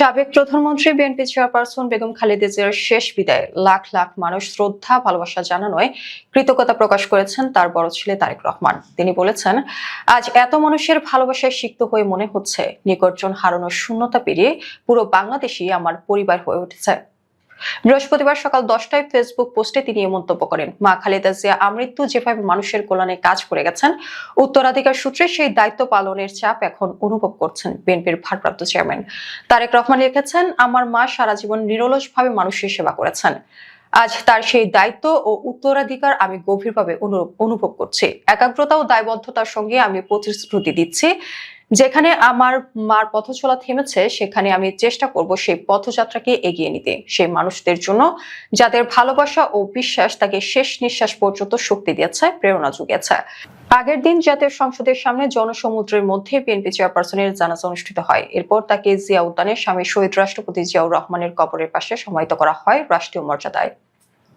সাবেক প্রধানমন্ত্রী BNP chairperson Begum Khaleda জিয়ার শেষ বিদায়। লাখ লাখ মানুষ শ্রদ্ধা, ভালোবাসা জানানোয় কৃতজ্ঞতা প্রকাশ করেছেন তার বড় ছেলে তারেক রহমান। তিনি বলেছেন, আজ এত মানুষের ভালোবাসায় সিক্ত হয়ে মনে হচ্ছে, নিকটজন হারানোর শূন্যতা পেরিয়ে পুরো বাংলাদেশই আমার পরিবার হয়ে উঠেছে। বৃহস্পতিবার সকাল দশটায় ফেসবুক পোস্টে তিনি এ মন্তব্য করেন। মা খালেদা জিয়া আমৃত্যু যেভাবে মানুষের কল্যাণে কাজ করে গেছেন, উত্তরাধিকার সূত্রে সেই দায়িত্ব পালনের চাপ এখন অনুভব করছেন বিএনপির ভারপ্রাপ্ত চেয়ারম্যান। তারেক রহমান লিখেছেন, আমার মা সারা জীবন নিরলসভাবে মানুষের সেবা করেছেন। আজ তার সেই দায়িত্ব ও উত্তরাধিকার আমি গভীরভাবে অনু- অনুভব করছি। একাগ্রতা ও দায়বদ্ধতার সঙ্গে আমি প্রতিশ্রুতি দিচ্ছি যেখানে আমার মার পথচলা থেমেছে, সেখানে আমি চেষ্টা করব সেই পথযাত্রাকে এগিয়ে নিতে। সেই মানুষদের জন্য যাদের ভালোবাসা ও বিশ্বাস তাকে শেষ নিঃশ্বাস পর্যন্ত শক্তি দিয়েছে, প্রেরণা জুগিয়েছে আগের দিন জাতীয় সংসদের সামনে জনসমুদ্রের মধ্যে বিএনপি চেয়ারপারসনের জানাজা অনুষ্ঠিত হয়। এরপর তাকে জিয়া উদ্যানের স্বামী শহীদ রাষ্ট্রপতি জিয়াউর রহমানের কবরের পাশে সমাহিত করা হয় রাষ্ট্রীয় মর্যাদায়।